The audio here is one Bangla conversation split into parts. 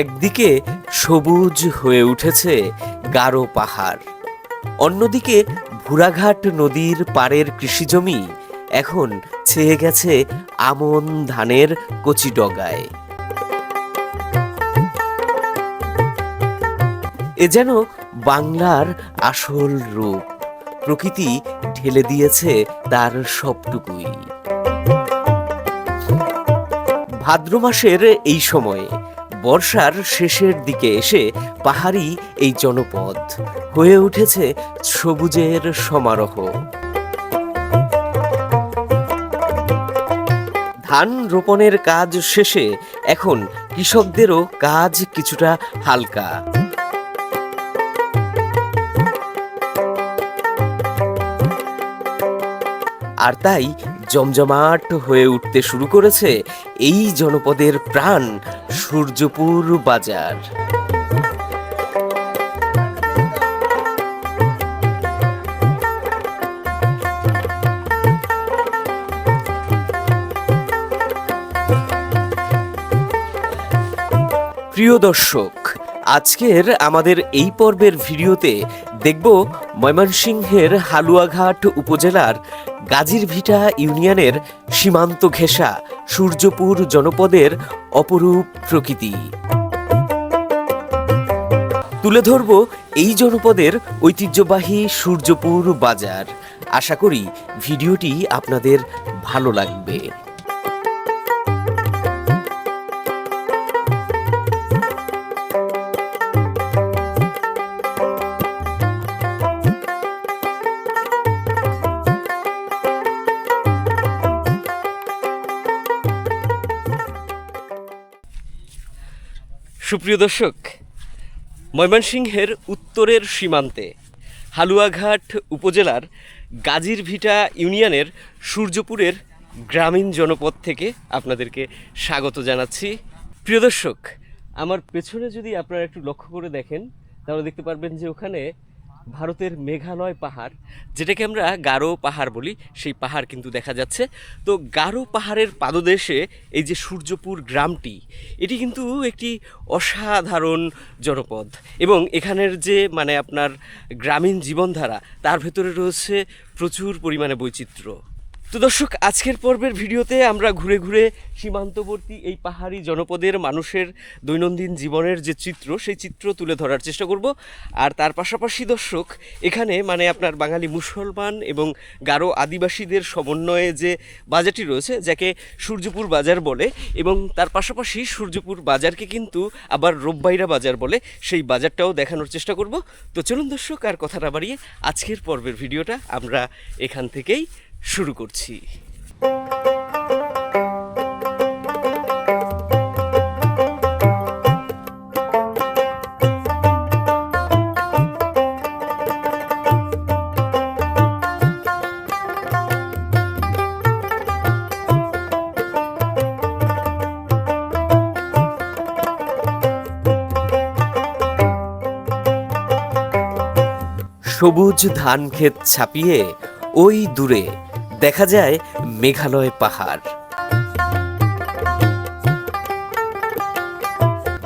একদিকে সবুজ হয়ে উঠেছে গারো পাহাড়, অন্যদিকে ভুরাঘাট নদীর পাড়ের কৃষিজমি এখন ছেয়ে গেছে আমন ধানের কচি ডগায়। এ যেন বাংলার আসল রূপ, প্রকৃতি ঢেলে দিয়েছে তার সবটুকুই। ভাদ্র মাসের এই সময়ে বর্ষার শেষের দিকে এসে পাহাড়ি এই জনপদ হয়ে উঠেছে সবুজের সমারোহ। ধান রোপণের কাজ শেষে এখন কৃষকদেরও কাজ কিছুটা হালকা। আর তাই জমজমাট হয়ে উঠতে শুরু করেছে এই জনপদের প্রাণ, সূর্যপুর বাজার। প্রিয় দর্শক, আজকের আমাদের এই পর্বের ভিডিওতে দেখব ময়মনসিংহের হালুয়াঘাট উপজেলার গাজীরভিটা ইউনিয়নের সীমান্ত ঘেঁষা সূর্যপুর জনপদের অপরূপ প্রকৃতি। তুলে ধরব এই জনপদের ঐতিহ্যবাহী সূর্যপুর বাজার। আশা করি ভিডিওটি আপনাদের ভালো লাগবে। সুপ্রিয় দর্শক, ময়মনসিংহের উত্তরের সীমান্তে হালুয়াঘাট উপজেলার গাজীরভিটা ইউনিয়নের সূর্যপুরের গ্রামীণ জনপদ থেকে আপনাদেরকে স্বাগত জানাচ্ছি। প্রিয় দর্শক, আমার পেছনে যদি আপনারা একটু লক্ষ্য করে দেখেন, তাহলে দেখতে পারবেন যে ওখানে ভারতের মেঘালয় পাহাড়, যেটাকে আমরা গারো পাহাড় বলি, সেই পাহাড় কিন্তু দেখা যাচ্ছে। তো গারো পাহাড়ের পাদদেশে এই যে সূর্যপুর গ্রামটি, এটি কিন্তু একটি অসাধারণ জনপদ। এবং এখানের যে মানে আপনার গ্রামীণ জীবনধারা, তার ভেতরে রয়েছে প্রচুর পরিমাণে বৈচিত্র্য। তো দর্শক, আজকের পর্বের ভিডিওতে আমরা ঘুরে ঘুরে সীমান্তবর্তী এই পাহাড়ি জনপদের মানুষের দৈনন্দিন জীবনের যে চিত্র, সেই চিত্র তুলে ধরার চেষ্টা করব। আর তার পাশাপাশি দর্শক, এখানে মানে আপনার বাঙালি মুসলমান এবং গারো আদিবাসীদের সমন্বয়ে যে বাজারটি রয়েছে, যাকে সূর্যপুর বাজার বলে এবং তার পাশাপাশি সূর্যপুর বাজারকে কিন্তু আবার রোববাইরা বাজার বলে সেই বাজারটাও দেখানোর চেষ্টা করব। তো চলুন দর্শক, আর কথা না বাড়িয়ে আজকের পর্বের ভিডিওটা আমরা এখান থেকেই শুরু করছি। সবুজ ধান ক্ষেত ছাপিয়ে ওই দূরে দেখা যায় মেঘালয় পাহাড়।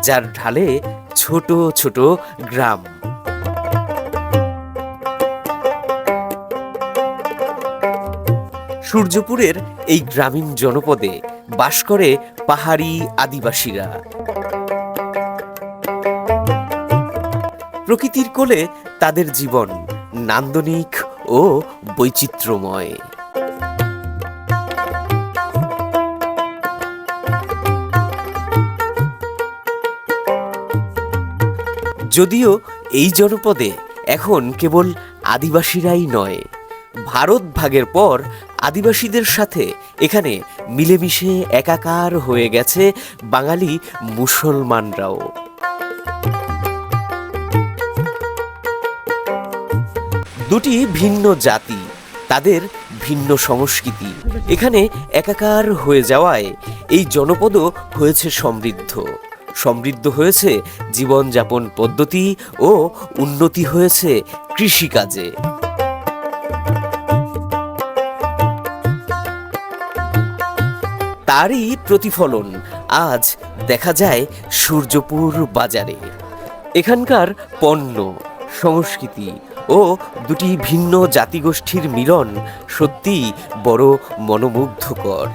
যার ঢালে ছোট ছোট গ্রাম। সূর্যপুরের এই গ্রামীণ জনপদে বাস করে পাহাড়ি আদিবাসীরা। প্রকৃতির কোলে তাদের জীবন নান্দনিক ও বৈচিত্র্যময়। যদিও এই জনপদে এখন কেবল আদিবাসীরাই নয়, ভারত ভাগের পর আদিবাসীদের সাথে এখানে মিলেমিশে একাকার হয়ে গেছে বাঙালি মুসলমানরাও। দুটি ভিন্ন জাতি, তাদের ভিন্ন সংস্কৃতি। এখানে একাকার হয়ে যাওয়ায় এই জনপদও হয়েছে সমৃদ্ধ। সমৃদ্ধ হয়েছে, জীবনযাপন পদ্ধতি ও উন্নতি হয়েছে কৃষিকাজে। তারই প্রতিফলন আজ দেখা যায় সূর্যপুর বাজারে। এখানকার পণ্য, সংস্কৃতি ও দুটি ভিন্ন জাতিগোষ্ঠীর মিলন সত্যি বড় মনোমুগ্ধকর।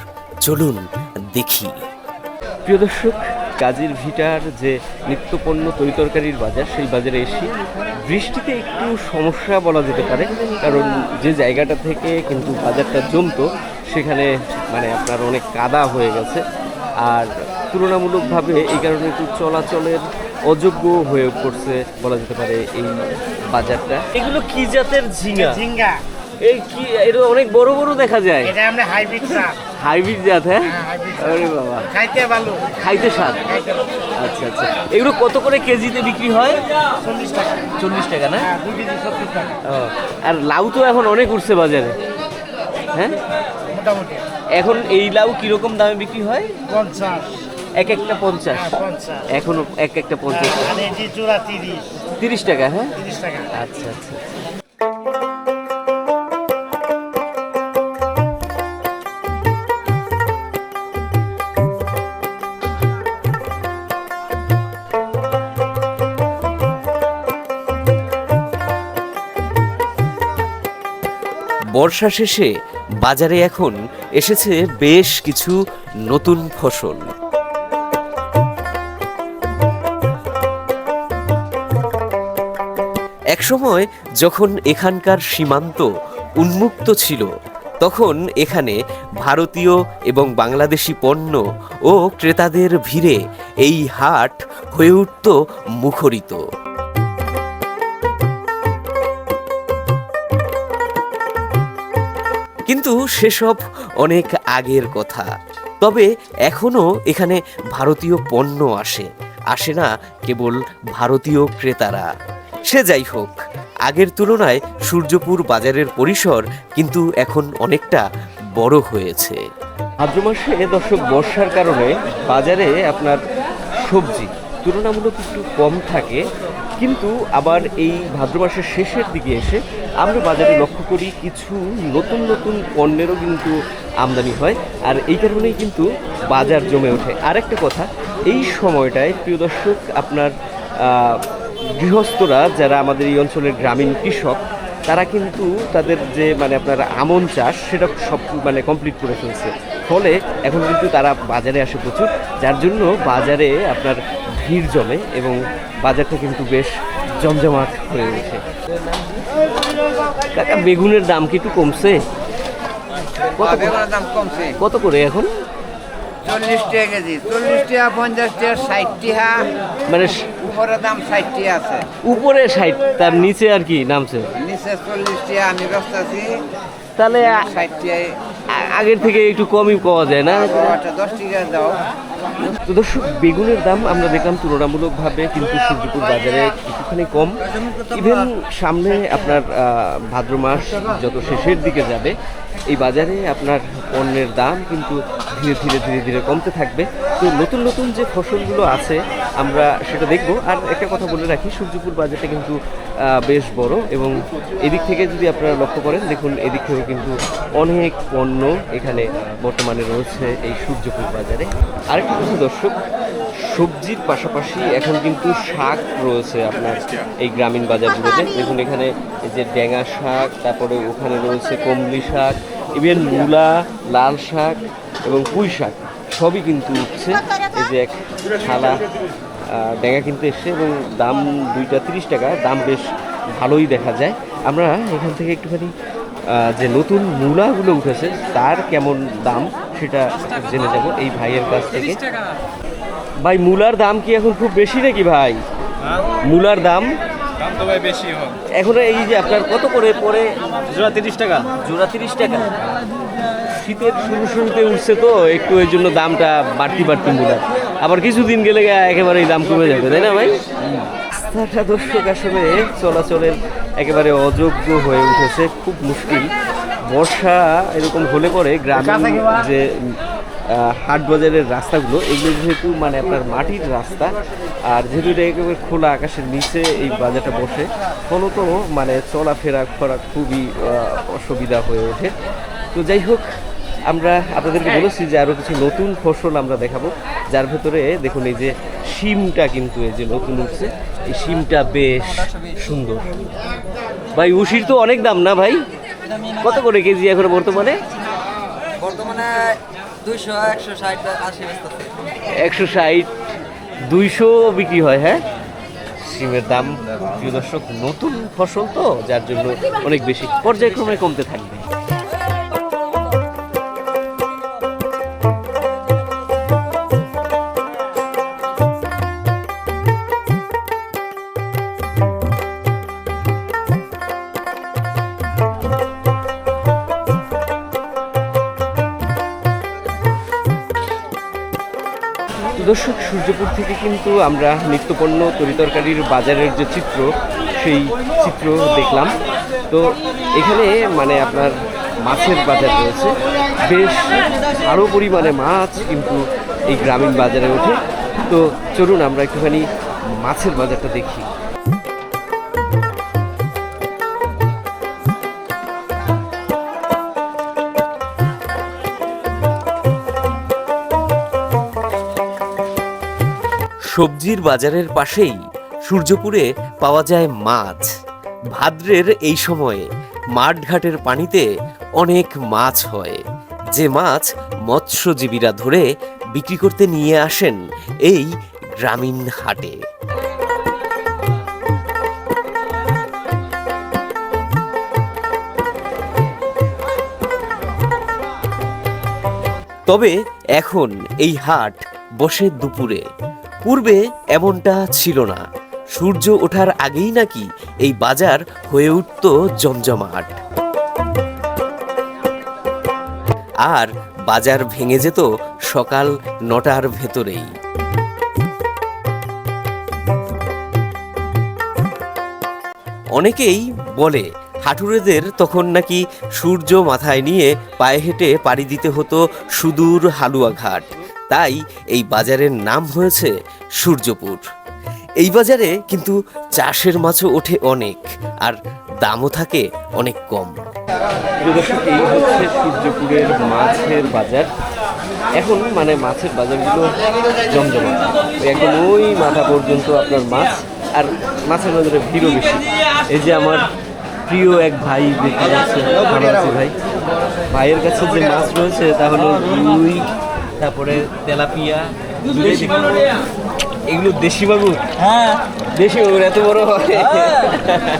চলুন দেখি। প্রিয় দর্শক কাজের ভিটার যে নিত্যপণ্য তরিতরকারির বাজার, সেই বাজারে এসে বৃষ্টিতে একটু সমস্যা বলা যেতে পারে। কারণ যে জায়গাটা থেকে কিন্তু বাজারটা জমতো, সেখানে মানে আপনার অনেক কাদা হয়ে গেছে। আর তুলনামূলকভাবে এই কারণে একটু চলাচলের অযোগ্য হয়ে পড়ছে বলা যেতে পারে এই বাজারটা। এগুলো কি জাতের ঝিঙা? ঝিঙ্গা এই কি এটা অনেক বড় বড় দেখা যায়। এটা আমরা হাইব্রিড চাপ হাইব্রিড জাত হ্যাঁ? হ্যাঁ, আরে বাবা। খাইতে ভালো। খাইতে স্বাদ। আচ্ছা আচ্ছা। এগুলো কত করে কেজিতে বিক্রি হয়? চল্লিশ টাকা। চল্লিশ টাকা না? হ্যাঁ ও, আর লাউ তো এখন অনেক উঠছে বাজারে। হ্যাঁ? মোটামুটি। এখন এই লাউ কীরকম দামে বিক্রি হয়? পঞ্চাশ। এক একটা পঞ্চাশ। হ্যাঁ এখনও এক একটা পঞ্চাশ। তিরিশ। তিরিশ টাকা হ্যাঁ? তিরিশ টাকা। আচ্ছা আচ্ছা। বর্ষা শেষে বাজারে এখন এসেছে বেশ কিছু নতুন ফসল। একসময় যখন এখানকার সীমান্ত উন্মুক্ত ছিল, তখন এখানে ভারতীয় এবং বাংলাদেশি পণ্য ও ক্রেতাদের ভিড়ে এই হাট হয়ে উঠত মুখরিত। সেসব অনেক আগের কথা। তবে এখনও এখানে ভারতীয় পণ্য আসে। আসে না কেবল ভারতীয় ক্রেতারা। সে যাই হোক, আগের তুলনায় সূর্যপুর বাজারের পরিসর কিন্তু এখন অনেকটা বড় হয়েছে। ভাদ্র মাসে দর্শক বর্ষার কারণে বাজারে আপনার সবজি তুলনামূলক একটু কম থাকে। কিন্তু আবার এই ভাদ্র মাসের শেষের দিকে এসে আমরা বাজারে লক্ষ্য করি কিছু নতুন নতুন পণ্যেরও কিন্তু আমদানি হয়, আর এই কারণেই কিন্তু বাজার জমে ওঠে। আর একটা কথা, এই সময়টায় প্রিয় দর্শক, আপনার গৃহস্থরা যারা আমাদের এই অঞ্চলের গ্রামীণ কৃষক, তারা কিন্তু তাদের যে মানে আপনার আমন চাষ, সেটা সব মানে কমপ্লিট করে ফেলছে। ফলে এখন কিন্তু তারা বাজারে আসে প্রচুর, যার জন্য বাজারে আপনার ভিড় জমে এবং বাজারটা কিন্তু বেশ জমজমাট হয়ে গেছে। কাকা বেগুনের দাম কি একটু কমছে? কত করে- দাম কমছে। কত করে এখন? চল্লিশ টাকা কেজি। চল্লিশ টাকা পঞ্চাশ টাকা ষাট টাকা। মানে উপরে দাম ষাট টাকা আছে। উপরে ষাট তার নিচে আর কি নামছে? নিচে চল্লিশ টাকা আমি ব্যস্ত আছি। তাহলে আগের থেকে একটু কমই পাওয়া যায় না? তো দর্শক বেগুনের দাম আমরা দেখলাম তুলনামূলকভাবে কিন্তু সূর্যপুর বাজারে একটুখানি কম। ইভেন সামনে আপনার ভাদ্র মাস যত শেষের দিকে যাবে এই বাজারে আপনার পণ্যের দাম কিন্তু ধীরে ধীরে ধীরে ধীরে কমতে থাকবে। তো নতুন নতুন যে ফসলগুলো আছে, আমরা সেটা দেখব। আর একটা কথা বলে রাখি, সূর্যপুর বাজারটা কিন্তু বেশ বড় এবং এদিক থেকে যদি আপনারা লক্ষ্য করেন, দেখুন এদিক থেকে কিন্তু অনেক পণ্য এখানে বর্তমানে রয়েছে এই সূর্যপুর বাজারে। আরেকটা কথা দর্শক, সবজির পাশাপাশি এখন কিন্তু শাক রয়েছে আপনার এই গ্রামীণ বাজারগুলোতে। দেখুন এখানে এই যে ড্যাঙা শাক, তারপরে ওখানে রয়েছে কমলি শাক, ইভেন মূলা, লাল শাক এবং পুঁই শাক সবই কিন্তু উঠছে। এই যে এক থালা ড্যাঙা কিনতে এসছে এবং দাম দুইটা তিরিশ টাকা দাম বেশ ভালোই দেখা যায়। আমরা এখান থেকে একটুখানি যে নতুন মূলাগুলো উঠেছে তার কেমন দাম সেটা জেনে যাব এই ভাইয়ের কাছ থেকে। ভাই মূলার দাম কি এখন খুব বেশি নাকি ভাই? মূলার দাম? দাম তো ভাই বেশি এখন। এই যে আপনার কত করে পরে জোড়া তিরিশ টাকা। জোড়া তিরিশ টাকা। শীতের শুরু শুরুতে উঠছে তো, একটু এই জন্য দামটা বাড়তি বাড়তি মূলার আবার কিছুদিন গেলে একেবারে দাম কমে যাবে, তাই না ভাই? রাস্তাটা দর্শক আসলে চলাচলের একেবারে অযোগ্য হয়ে উঠেছে, খুব মুশকিল। বর্ষা এরকম হলে পরে গ্রামীণ যে হাট বাজারের রাস্তাগুলো, এগুলো যেহেতু মানে আপনার মাটির রাস্তা, আর যেহেতু এটা একেবারে খোলা আকাশের নিচে এই বাজারটা বসে, ফলত মানে চলাফেরা করা খুবই অসুবিধা হয়ে ওঠে। তো যাই হোক আমরা আপনাদেরকে বলেছি যে আরও কিছু নতুন ফসল আমরা দেখাবো। যার ভেতরে দেখুন এই যে শিমটা কিন্তু এই যে নতুন উঠছে। এই শিমটা বেশ সুন্দর। ভাই উশির তো অনেক দাম না ভাই? কত করে কেজি এখন বর্তমানে? বর্তমানে দুইশো একশো ষাট আশি একশো ষাট দুইশো বিক্রি হয় হ্যাঁ? সিমের দাম প্রিয় দর্শক নতুন ফসল তো যার জন্য অনেক বেশি। পর্যায়ক্রমে কমতে থাকবে। সূর্যপুর থেকে কিন্তু আমরা নিত্যপণ্য তরিতরকারির বাজারের যে চিত্র, সেই চিত্র দেখলাম। তো এখানে মানে আপনার মাছের বাজার রয়েছে। বেশ আরও পরিমাণে মাছ কিন্তু এই গ্রামীণ বাজারে ওঠে। তো চলুন আমরা একটুখানি মাছের বাজারটা দেখি। সবজির বাজারের পাশেই সূর্যপুরে পাওয়া যায় মাছ। ভাদ্রের এই সময়ে মাঠঘাটের পানিতে অনেক মাছ হয়। যে মাছ মৎস্যজীবীরা ধরে বিক্রি করতে নিয়ে আসেন এই গ্রামীণ হাটে। তবে এখন এই হাট বসে দুপুরে। পূর্বে এমনটা ছিল না। সূর্য ওঠার আগেই নাকি এই বাজার হয়ে উঠত জমজমাট। আর বাজার ভেঙে যেত সকাল নটার ভেতরেই। অনেকেই বলে, হাঁটুরেদের তখন নাকি সূর্য মাথায় নিয়ে পায়ে হেঁটে পাড়ি দিতে হতো সুদূর হালুয়া ঘাট তাই এই বাজারের নাম হয়েছে সূর্যপুর। এই বাজারে কিন্তু চাষের মাছও ওঠে অনেক, আর দামও থাকে অনেক কম। এই হচ্ছে সূর্যপুরের মাছের বাজার। এখন মানে মাছের বাজারগুলো জমজমাট। ওই একদম ওই মাথা পর্যন্ত আপনার মাছ, আর মাছের বাজারে ভিড়ও বেশি। এই যে আমার প্রিয় এক ভাই, দেখতে যাচ্ছে ভাই। ভাইয়ের কাছে যে মাছ রয়েছে, তা হলো রুই তারপরে তেলাপিয়া। এগুলো দেশি মাগুর হ্যাঁ। দেশি মাগুর এত বড় হয়।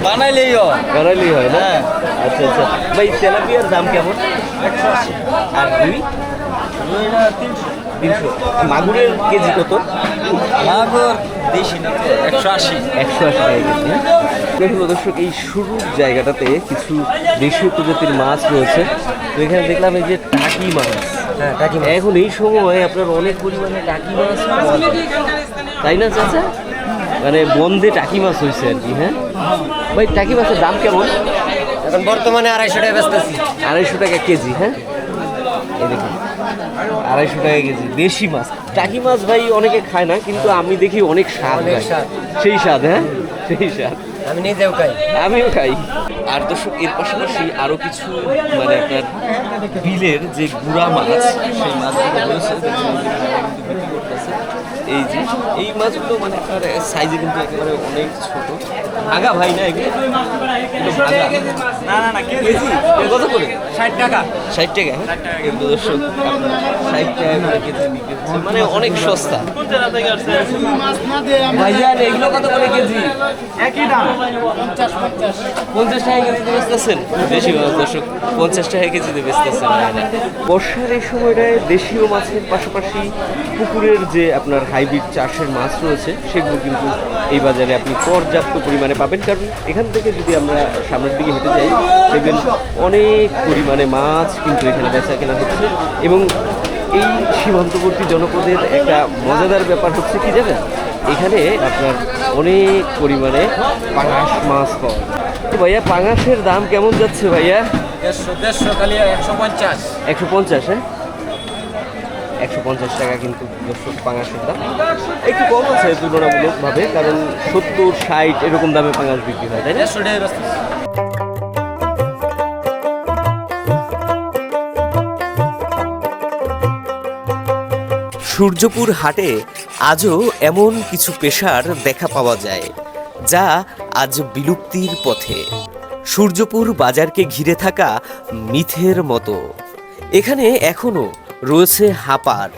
বানাইলেই বানালি হয় না? আচ্ছা আচ্ছা। ভাই তেলাপিয়ার দাম কেমন? আর রুই তিনশো। মাগুরের কেজি কত? মাগুর দেশি না একশো আশি। একশো আশি টাকা কেজি। হ্যাঁ? দেখুন দর্শক এই শুরুর জায়গাটাতে কিছু দেশীয় প্রজাতির মাছ রয়েছে। তো এখানে দেখলাম এই যে টাকি মাছ। হ্যাঁ এখন এই সময় আপনার অনেক পরিমাণে টাকি মাছ তাই না চাচা? মানে বন্ধে টাকি মাছ হয়েছে আর কি হ্যাঁ? ভাই টাকি মাছের দাম কেমন? এখন বর্তমানে আড়াইশো টাকা বেচতেছি। আড়াইশো টাকা কেজি হ্যাঁ? এই দেখুন আড়াইশো টাকা কেজি দেশি মাছ। টাকি মাছ ভাই অনেকে খায় না কিন্তু আমি দেখি অনেক স্বাদ স্বাদ। সেই স্বাদ হ্যাঁ? সেই স্বাদ। আমি নিজেও খাই। আমিও খাই। আর দর্শক, এর পাশাপাশি আরও কিছু মানে আপনার বিলের যে গুড়া মাছ, সেই মাছগুলো। এই যে এই মাছগুলো মানে আপনার সাইজে কিন্তু একেবারে অনেক ছোট। ভাগা ভাই না না না না কেজি। কত করে? ষাট টাকা। ষাট টাকা? হ্যাঁ? কিন্তু দর্শক আপনার ষাট টাকা করে কেজি বিক্রি হচ্ছে। মানে অনেক সস্তা। ভাইজান এগুলো কত করে কেজি? একই দাম। পঞ্চাশ টাকা কেজিতে বেচতেছেন? বেশি দর্শক পঞ্চাশ টাকা কেজিতে বেচতেছেন বর্ষার এই সময়টায় দেশীয় মাছের পাশাপাশি পুকুরের যে আপনার হাইব্রিড চাষের মাছ রয়েছে সেগুলো কিন্তু এই বাজারে আপনি পর্যাপ্ত পরিমাণে পাবেন কারণ এখান থেকে যদি আমরা সামনের দিকে হেঁটে যাই দেখবেন অনেক পরিমাণে মাছ কিন্তু এখানে বেচা কেনা হচ্ছে। এবং এই সীমান্তবর্তী জনপদের একটা মজাদার ব্যাপার হচ্ছে কি জানেন? এখানে আপনার অনেক পরিমাণে পাঙাশ মাছ পাওয়া যায়। ভাইয়া পাঙাশের দাম কেমন যাচ্ছে ভাইয়া? দেড়শো দেড়শো খালি একশো পঞ্চাশ। একশো পঞ্চাশ হ্যাঁ? একশো পঞ্চাশ টাকা কিন্তু দর্শক পাঙাশের দাম। একটু কম আছে তুলনামূলকভাবে কারণ সত্তর ষাট এরকম দামে পাঙাশ বিক্রি হয় তাই না? সূর্যপুর হাটে আজও এমন কিছু পেশার দেখা পাওয়া যায় যা আজ বিলুপ্তির পথে। সূর্যপুর বাজারকে ঘিরে থাকা মিথের মতো। এখানে এখনও রয়েছে হাপার।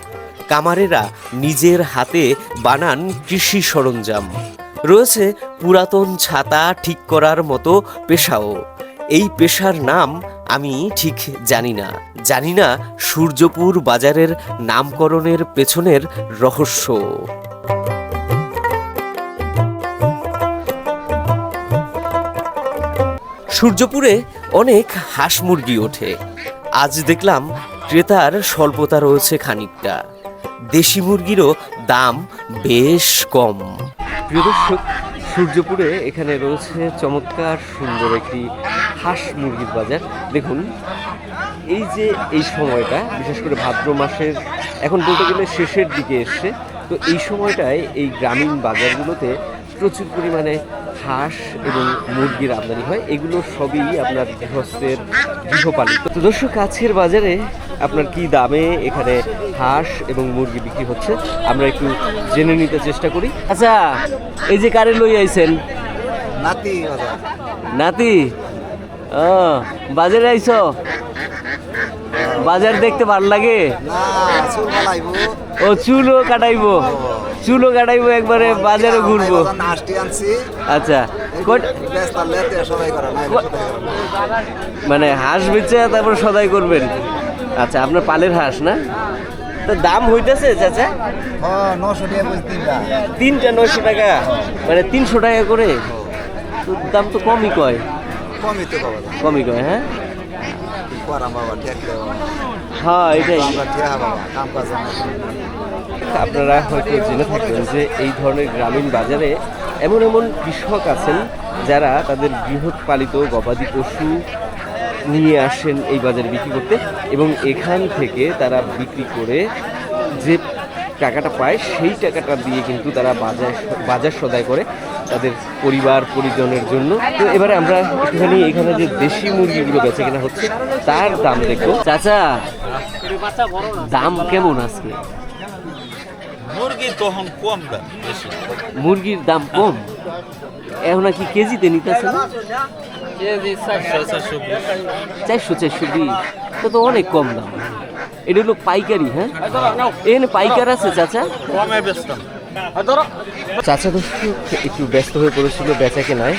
কামারেরা নিজের হাতে বানান কৃষি সরঞ্জাম। রয়েছে পুরাতন ছাতা ঠিক করার মতো পেশাও। এই পেশার নাম আমি ঠিক জানি না। জানি না সূর্যপুর বাজারের নামকরণের পেছনের রহস্য। সূর্যপুরে অনেক হাঁস মুরগি ওঠে। আজ দেখলাম ক্রেতার স্বল্পতা রয়েছে খানিকটা। দেশি মুরগিরও দাম বেশ কম। প্রিয় দর্শক সূর্যপুরে এখানে রয়েছে চমৎকার সুন্দর একটি হাঁস মুরগির বাজার। দেখুন, এই যে এই সময়টা, বিশেষ করে ভাদ্র মাসের, এখন বলতে গেলে শেষের দিকে এসছে, তো এই সময়টায় এই গ্রামীণ বাজারগুলোতে প্রচুর পরিমাণে হাঁস এবং মুরগির আমদানি হয়। এগুলো সবই আপনার গৃহস্থের গৃহপালিত। তো দর্শক কাছের বাজারে আপনার কি দামে এখানে হাঁস এবং মুরগি বিক্রি হচ্ছে? আমরা একটু জেনে নিতে চেষ্টা করি। আচ্ছা এই যে কারে লই আইছেন? নাতি নাতি? ও বাজারে আইছো? বাজার দেখতে ভালো লাগে? ও চুলও কাটাইবো। চুলও কাটাইবো একবারে বাজারে ঘুরবো। আচ্ছা মানে হাঁস বেচে তারপর সদাই করবেন? আচ্ছা আপনার পালের হাঁস না? তো দাম হইতেছে চাচা? নশো টাকা তিনটা। নয়শো টাকা? মানে তিনশো টাকা করে? তো দাম তো কমই কয়। কমই তো কমই। কয় হ্যাঁ? হ্যাঁ এটাই। আপনারা হয়তো জেনে থাকবেন যে এই ধরনের গ্রামীণ বাজারে এমন এমন কৃষক আছেন যারা তাদের গৃহপালিত গবাদি পশু নিয়ে আসেন এই বাজারে বিক্রি করতে এবং এখান থেকে তারা বিক্রি করে যে টাকাটা পায় সেই টাকাটা দিয়ে কিন্তু তারা বাজার বাজার সদাই করে তাদের পরিবার, পরিজনের জন্য। তো এবারে আমরা একটুখানি এখানে যে দেশি মুরগিগুলো বেচে কেনা হচ্ছে, তার দাম দেখব। চাচা, দাম কেমন আজকে? মুরগি তখন কম দাম বেশি। মুরগির দাম কম? এখন কি কেজিতে নিতেছে না? কেজি চারশো চারশো বিশ। চারশো চারশো বিশ। তো তো অনেক কম দাম। এটা হলো পাইকারি হ্যাঁ? এখানে পাইকার আছে চাচা? কমে বেচতাম চাচা দর্শক একটু ব্যস্ত হয়ে পড়েছিল বেচা কেনায়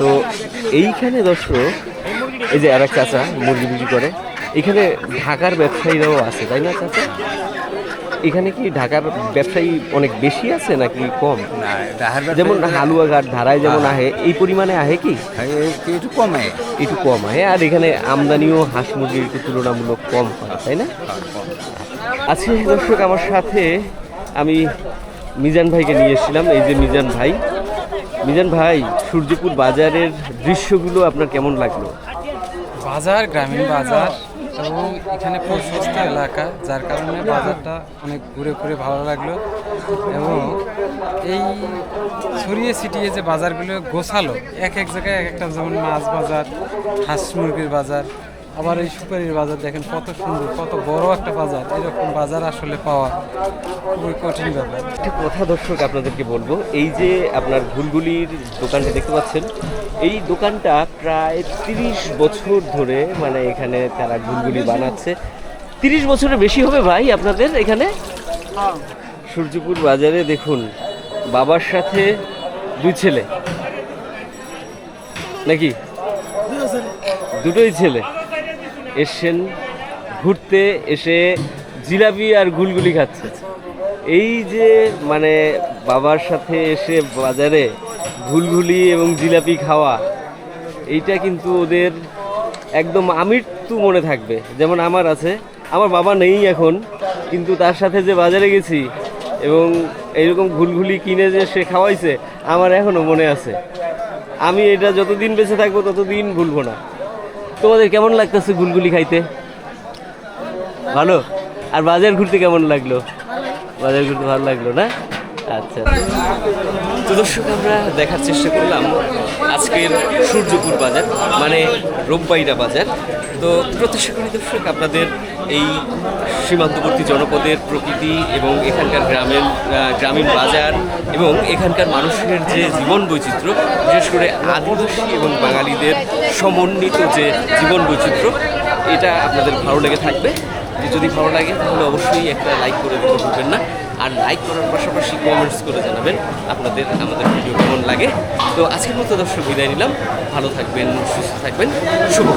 তো এইখানে দর্শক এই যে আর এক চাচা মুরগি বিক্রি করে এখানে ঢাকার ব্যবসায়ীরাও আছে তাই না চাচা? এখানে কি ঢাকার ব্যবসায়ী অনেক বেশি আছে নাকি কম? যেমন হালুয়াঘাট ধারায় যেমন আহে এই পরিমাণে আহে কি? একটু কমে একটু কম আহে আর এখানে আমদানিও হাঁস মুরগির একটু তুলনামূলক কম হয় তাই না? আজকে দর্শক আমার সাথে আমি মিজান ভাইকে নিয়ে এসেছিলাম। এই যে মিজান ভাই মিজান ভাই সূর্যপুর বাজারের দৃশ্যগুলো আপনার কেমন লাগল? বাজার গ্রামীণ বাজার। এবং এখানে খুব সস্তা এলাকা, যার কারণে বাজারটা অনেক ঘুরে ঘুরে ভালো লাগল এবং এই ছড়িয়ে ছিটিয়ে যে বাজারগুলো গোছালো, এক এক জায়গায় এক একটা, যেমন মাছ বাজার, হাঁস মুরগির বাজার আবার এই সুপারির বাজার দেখেন কত সুন্দর কত বড় একটা বাজার। এরকম বাজার আসলে পাওয়া খুবই কঠিন ব্যাপার। একটা কথা দর্শক আপনাদেরকে বলব এই যে আপনার ঘুলগুলির দোকানটা দেখতে পাচ্ছেন এই দোকানটা প্রায় তিরিশ বছর ধরে মানে এখানে তারা ঘুলগুলি বানাচ্ছে। তিরিশ বছরের বেশি হবে ভাই আপনাদের এখানে? সূর্যপুর বাজারে দেখুন বাবার সাথে দুই ছেলে। নাকি? দুটোই ছেলে। এসছেন, ঘুরতে এসে জিলাপি আর গুলগুলি খাচ্ছে। এই যে মানে বাবার সাথে এসে বাজারে ঘুলঘুলি এবং জিলাপি খাওয়া, এইটা কিন্তু ওদের একদম আমৃত্যু মনে থাকবে। যেমন আমার আছে, আমার বাবা নেই এখন, কিন্তু তার সাথে যে বাজারে গেছি এবং এইরকম ঘুলঘুলি কিনে যে সে খাওয়াইছে, আমার এখনও মনে আছে। আমি এটা যতদিন বেঁচে থাকব ততদিন ভুলবো না। তোমাদের কেমন লাগতেছে গুলগুলি খাইতে? ভালো? আর বাজার ঘুরতে কেমন লাগল? বাজার ঘুরতে ভালো লাগল না? আচ্ছা। তো দর্শক, আমরা দেখার চেষ্টা করলাম আজকের সূর্যপুর বাজার মানে রোববাইরা বাজার। তো প্রত্যাশা করি দর্শক, আপনাদের এই সীমান্তবর্তী জনপদের প্রকৃতি এবং এখানকার গ্রামের গ্রামীণ বাজার এবং এখানকার মানুষের যে জীবন বৈচিত্র্য, বিশেষ করে আদিবাসী এবং বাঙালিদের সমন্বিত যে জীবন বৈচিত্র্য, এটা আপনাদের ভালো লেগে থাকবে। যদি ভালো লাগে, তাহলে অবশ্যই একটা লাইক করে দিতে ভুলবেন না। আর লাইক করার পাশাপাশি কমেন্টস করে জানাবেন আপনাদের, আমাদের ভিডিও কেমন লাগে। তো আজকের মতো দর্শক বিদায় নিলাম। ভালো থাকবেন, সুস্থ থাকবেন। শুভ